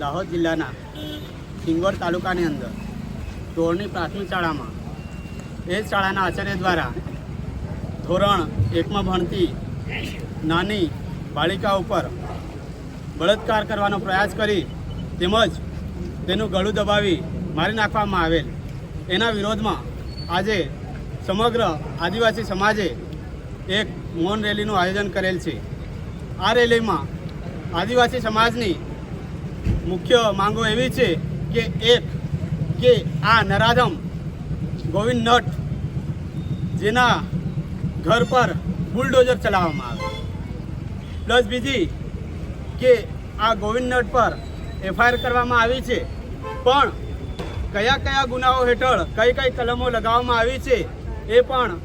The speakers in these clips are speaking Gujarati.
દાહોદ જિલ્લાના સિંગવડ તાલુકાની અંદર ધોરણની પ્રાથમિક શાળામાં. એ શાળાના આચાર્ય દ્વારા ધોરણ એકમાં ભણતી નાની બાળિકા ઉપર બળાત્કાર કરવાનો પ્રયાસ કરી તેમજ તેનું ગળું દબાવી મારી નાખવામાં આવેલ. એના વિરોધમાં આજે સમગ્ર આદિવાસી સમાજે એક મૌન રેલીનું આયોજન કરેલ છે. આ રેલીમાં આદિવાસી સમાજની મુખ્ય માંગો એવી છે કે એક, કે આ નરાધમ ગોવિંદ નટ જેના ઘર પર બુલડોઝર ચલાવવામાં આવે. પ્લસ બીજી કે આ ગોવિંદ નટ પર એફઆઈઆર કરવામાં આવી છે. પણ કયા કયા ગુનાઓ હેઠળ કઈ કઈ કલમો લગાવવામાં આવી છે એ પણ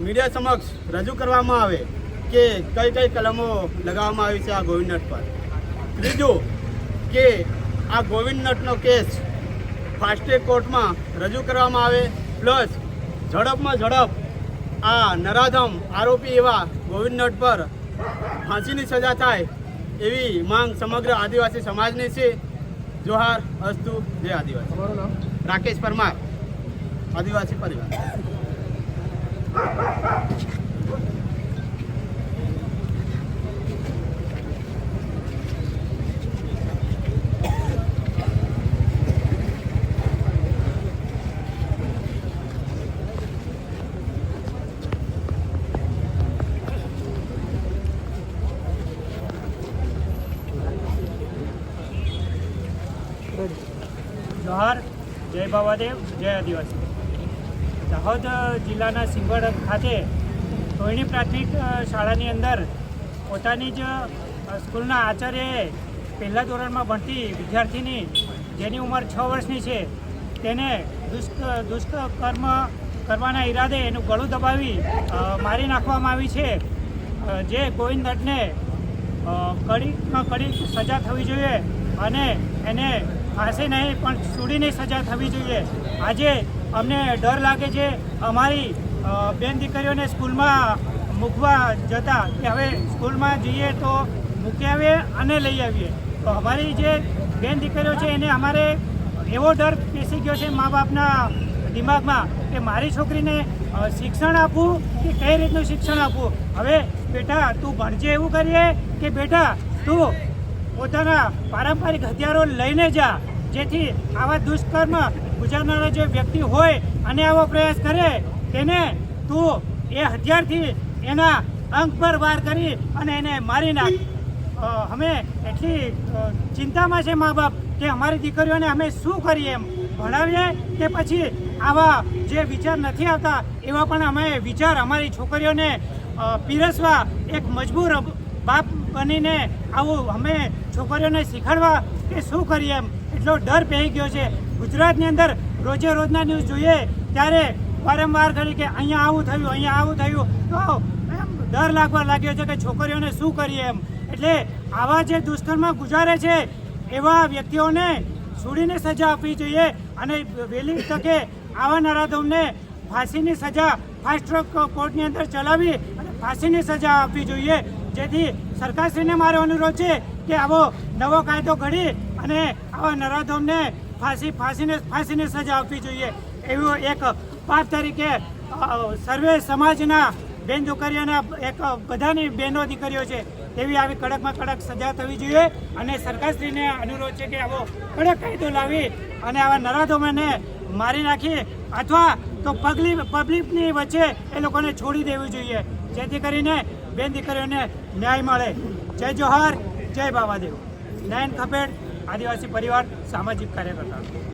મીડિયા સમક્ષ રજૂ કરવામાં આવે. કે કઈ કઈ કલમો લગાવવામાં આવી છે આ ગોવિંદ નટ પર? ત્રીજું કે આ ગોવિંદ નટનો કેસ ફાસ્ટ્રેક કોર્ટમાં રજૂ કરવામાં આવે પ્લસ ઝડપમાં ઝડપ આ નરાધમ આરોપી એવા ગોવિંદ નટ પર ફાંસીની સજા થાય એવી માંગ સમગ્ર આદિવાસી સમાજની છે. જોહાર અસ્તુ જય આદિવાસી. રાકેશ પરમાર આદિવાસી પરિવાર. જોહાર જય બાબાદેવ જય આદિવાસી. દાહોદ જિલ્લાના સિંગવડ ખાતે રોહિણી પ્રાથમિક શાળાની અંદર પોતાની જ સ્કૂલના આચાર્યએ પહેલા ધોરણમાં ભણતી વિદ્યાર્થીની, જેની ઉંમર છ વર્ષની છે, તેને દુષ્ક, દુષ્કર્મ કરવાના ઈરાદે એનું ગળું દબાવી મારી નાખવામાં આવી છે. જે ગોવિંદ ભટ્ટને કડીમાં કડી સજા થવી જોઈએ અને એને ફાંસી નહીં, પણ સુડીની સજા થવી જોઈએ. આજે અમને ડર લાગે છે, અમારી બેન દીકરીઓને સ્કૂલમાં મૂકવા જતા કે હવે સ્કૂલમાં જઈએ તો મૂકી આવીએ અને લઈ આવીએ. તો અમારી જે બેન દીકરીઓ છે, એને અમારે એવો ડર બેસી ગયો છે મા બાપના દિમાગમાં કે મારી છોકરીને શિક્ષણ આપવું કે કઈ રીતનું શિક્ષણ આપવું? હવે બેટા, તું ભણજે એવું કરીએ કે બેટા, તું પોતાના પારંપરિક હથિયારો લઈને જા. જેથી આવા દુષ્કર્મ ગુજારનારા જે વ્યક્તિ હોય અને આવો પ્રયાસ કરે, તેને તું એ હથિયારથી એના અંગ પર વાર કરી અને એને મારી નાખ. અમે એટલી ચિંતામાં છે મા બાપ કે અમારી દીકરીઓને અમે શું કરીએ એમ ભણાવીએ કે પછી આવા જે વિચાર નથી આવતા, એવા પણ અમે વિચાર અમારી છોકરીઓને પીરસવા એક મજબૂર બાપ બનીને આવું અમે છોકરીઓને શીખવાડવા કે શું કરીએ એમ? એટલો ડર પહેરી ગયો છે. ગુજરાતની અંદર રોજે રોજના ન્યૂઝ જોઈએ ત્યારે વારંવાર કરી કે અહીંયા આવું થયું, અહીંયા આવું થયું. તો એમ ડર લાગવા લાગ્યો છે કે છોકરીઓને શું કરીએ એમ? એટલે આવા જે દુષ્કર્મ ગુજારે છે, એવા વ્યક્તિઓને છોડીને સજા આપવી જોઈએ અને વહેલી તકે આવા નરાધમને ફાંસીની સજા, ફાસ્ટ ટ્રેક કોર્ટની અંદર ચલાવી અને ફાંસીની સજા આપવી જોઈએ. જેથી સરકારશ્રીને મારો અનુરોધ છે કે આવો નવો કાયદો ઘડી અને આવા નરાધોમને ફાંસી, ફાંસીને ફાંસીને સજા આપવી જોઈએ. એવું એક પાપ તરીકે સર્વે સમાજના બેન દીકરીઓના એક બધાની બહેનો દીકરીઓ છે, તેવી આવી કડકમાં કડક સજા થવી જોઈએ અને સરકારશ્રીને અનુરોધ છે કે આવો કડક કાયદો લાવી અને આવા નરાધોમને મારી નાખી અથવા તો પગલી પબ્લિકની વચ્ચે એ લોકોને છોડી દેવું જોઈએ. જેથી કરીને બેન દીકરીઓને ન્યાય મળે. જય જોહાર જય બાબાદેવ નયન ખપેડ આદિવાસી પરિવાર સામાજિક કાર્યકર્તા.